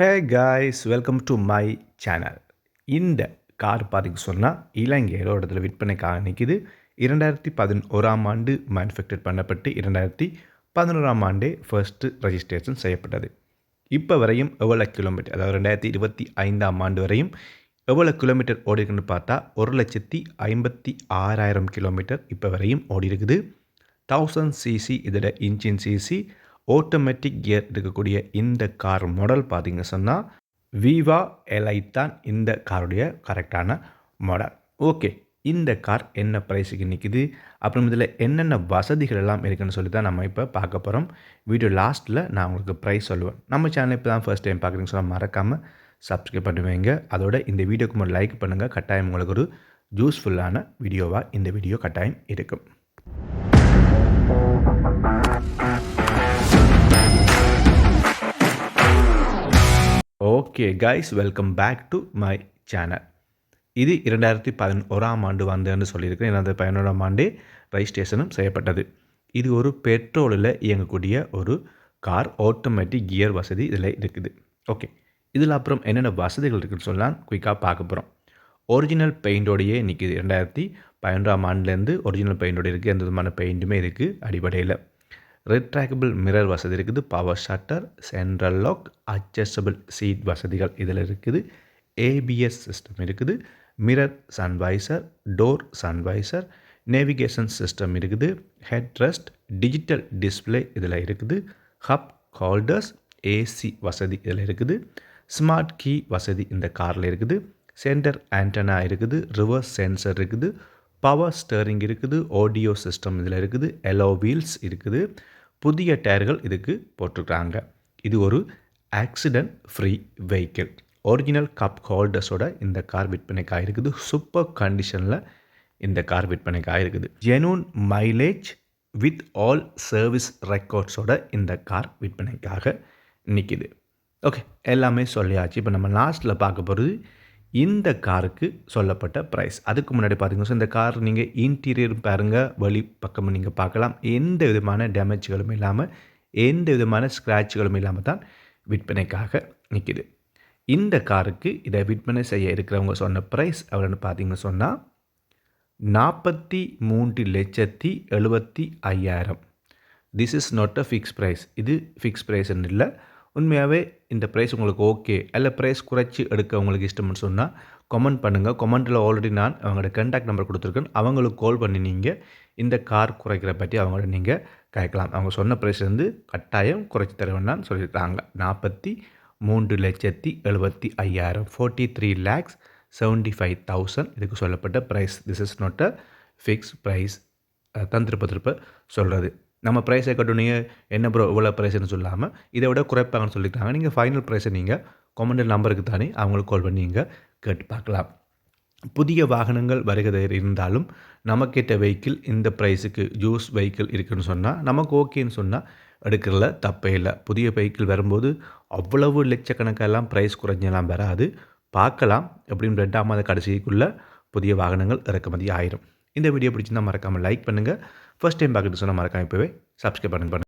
Hey guys welcome to my channel இந்த car பார்த்திங்க சொன்னால் இலங்கையில் ஒரு இடத்துல விற்பனைக்காக நிற்கிது. இரண்டாயிரத்தி பதினோராம் ஆண்டு மேனுஃபேக்சர் பண்ணப்பட்டு இரண்டாயிரத்தி பதினோராம் ஆண்டே ஃபர்ஸ்ட்டு ரெஜிஸ்ட்ரேஷன் செய்யப்பட்டது. இப்போ வரையும் எவ்வளோ கிலோமீட்டர் அதாவது ரெண்டாயிரத்தி இருபத்தி ஐந்தாம் ஆண்டு வரையும் எவ்வளோ கிலோமீட்டர் ஓடி இருக்குன்னு பார்த்தா ஒரு லட்சத்தி ஐம்பத்தி ஆறாயிரம் கிலோமீட்டர் இப்போ வரையும் ஓடி இருக்குது தௌசண்ட் சிசி இதோட இன்ஜின் சிசி ஆட்டோமேட்டிக் கியர் இருக்கக்கூடிய இந்த கார் மாடல் பார்த்திங்க சொன்னால் விவா எலை தான் இந்த காருடைய கரெக்டான மாடல் ஓகே இந்த கார் என்ன ப்ரைஸுக்கு நிற்கிது அப்புறம் இதில் என்னென்ன வசதிகள் எல்லாம் இருக்குன்னு சொல்லி தான் நம்ம இப்போ பார்க்க போகிறோம் வீடியோ லாஸ்ட்டில் நான் உங்களுக்கு ப்ரைஸ் சொல்லுவேன். நம்ம சேனல் இப்போ தான் ஃபர்ஸ்ட் டைம் பார்க்குறீங்கன்னு சொன்னால் மறக்காமல் சப்ஸ்கிரைப் பண்ணுவீங்க அதோட இந்த வீடியோக்கு ஒரு லைக் பண்ணுங்கள் கட்டாயம் உங்களுக்கு ஒரு யூஸ்ஃபுல்லான வீடியோவாக இந்த வீடியோ கட்டாயம் இருக்கும். Okay guys welcome back to my channel இது இரண்டாயிரத்தி பதினோராம் ஆண்டு வந்தேன்னு சொல்லியிருக்கேன் இரண்டாயிரத்தி பதினோராம் ஆண்டே ரெஜிஸ்ட்ரேஷனும் செய்யப்பட்டது. இது ஒரு பெட்ரோலில் இயங்கக்கூடிய ஒரு கார் ஆட்டோமேட்டிக் கியர் வசதி இதில் இருக்குது. ஓகே இதில் அப்புறம் என்னென்ன வசதிகள் இருக்குதுன்னு சொல்லலாம். குயிக்காக பார்க்க போகிறோம் ஒரிஜினல் பெயிண்டோடையே நிற்கிது ரெண்டாயிரத்தி பதினொன்றாம் ஆண்டுலேருந்து ஒரிஜினல் பெயிண்டோடு இருக்குது எந்த விதமான பெயிண்ட்டுமே இருக்குது அடிப்படையில். ரிட்ராக்டபிள் மிரர் வசதி இருக்குது. Power shutter central lock adjustable seat வசதிகள் இதில் இருக்குது. ஏபிஎஸ் சிஸ்டம் இருக்குது. Mirror sunvisor door sunvisor navigation system இருக்குது. ஹெட் ரெஸ்ட் டிஜிட்டல் டிஸ்பிளே இதில் இருக்குது. ஹப் ஹோல்டர்ஸ் ஏசி வசதி இதில் இருக்குது. ஸ்மார்ட் கீ வசதி இந்த காரில் இருக்குது. சென்டர் ஆண்டனா இருக்குது. ரிவர்ஸ் சென்சர் இருக்குது. பவர் ஸ்டேரிங் இருக்குது ஆடியோ சிஸ்டம் இதில் இருக்குது எலோ வீல்ஸ் இருக்குது புதிய டயர்கள் இதுக்கு போட்டிருக்காங்க. இது ஒரு accident free vehicle original cup ஹோல்டர்ஸோட இந்த கார் விற்பனைக்காக இருக்குது சூப்பர் கண்டிஷனில் இந்த கார் விற்பனைக்காக இருக்குது. Genuine mileage with all service ரெக்கார்ட்ஸோட இந்த கார் விற்பனைக்காக நிற்கிது ஓகே எல்லாமே சொல்லியாச்சு. இப்போ நம்ம லாஸ்ட்டில் பார்க்க போகிறது இந்த காருக்கு சொல்லப்பட்ட ப்ரைஸ் அதுக்கு முன்னாடி பார்த்தீங்கன்னா இந்த கார் நீங்கள் இன்டீரியர் பாருங்கள் வழி பக்கம் நீங்கள் பார்க்கலாம். எந்த விதமான டேமேஜ்களும் இல்லாமல் எந்த விதமான ஸ்க்ராட்ச்களும் இல்லாமல் தான் விற்பனைக்காக நிற்கிது இந்த காருக்கு இதை விற்பனை செய்ய இருக்கிறவங்க சொன்ன ப்ரைஸ் எவ்வளோன்னு பார்த்தீங்கன்னு சொன்னால் நாற்பத்தி மூன்று லட்சத்தி எழுபத்தி ஐயாயிரம். This is not a fix price இது ஃபிக்ஸ் ப்ரைஸ்ன்னு இல்லை. உண்மையாகவே இந்த ப்ரைஸ் உங்களுக்கு ஓகே இல்லை ப்ரைஸ் குறைச்சி எடுக்க உங்களுக்கு இஷ்டம்னு சொன்னால் கமெண்ட் பண்ணுங்கள் கமெண்ட்டில் ஆல்ரெடி நான் அவங்களோட கண்டாக்ட் நம்பர் கொடுத்துருக்கேன். அவங்களுக்கு கால் பண்ணி நீங்கள் இந்த கார் குறைக்கிற பற்றி அவங்களோட நீங்கள் கேட்கலாம். அவங்க சொன்ன ப்ரைஸ் வந்து கட்டாயம் குறைச்சி தருவேன்னு சொல்லியிருக்காங்க. நாற்பத்தி மூன்று லட்சத்தி எழுபத்தி ஐயாயிரம். Forty three lakhs seventy five thousand இதுக்கு சொல்லப்பட்ட price this is not a fix price தந்திருப்ப திருப்ப சொல்கிறது நம்ம ப்ரைஸை கட்டுனீங்க என்ன ப்ரோ இவ்வளோ ப்ரைஸ்னு சொல்லாமல் இதை விட குறைப்பாங்கன்னு சொல்லியிருக்காங்க நீங்கள் ஃபைனல் ப்ரைஸை நீங்கள் கொமெண்ட் நம்பருக்கு தானே அவங்களுக்கு கால் பண்ணி நீங்கள் கேட்டு பார்க்கலாம். புதிய வாகனங்கள் வருகை இருந்தாலும் நமக்கேற்ற வெஹிக்கிள் இந்த ப்ரைஸுக்கு ஜூஸ் வெஹிக்கிள் இருக்குதுன்னு சொன்னால் நமக்கு ஓகேன்னு சொன்னால் எடுக்கிறதுல தப்பே இல்லை. புதிய வெஹிக்கிள் வரும்போது அவ்வளவு லட்சக்கணக்கெல்லாம் ப்ரைஸ் குறைஞ்செல்லாம் வராது. பார்க்கலாம். எப்படின்னு ரெண்டாம் மாத கடைசிக்குள்ளே புதிய வாகனங்கள் இறக்குமதி ஆயிரும். இந்த வீடியோ பிடிச்சிருந்தால் மறக்காமல் லைக் பண்ணுங்கள் ஃபஸ்ட் டைம் பார்க்குறது சொன்னால் மறக்காமல் இப்போவே சப்ஸ்கிரைப் பண்ணுங்க.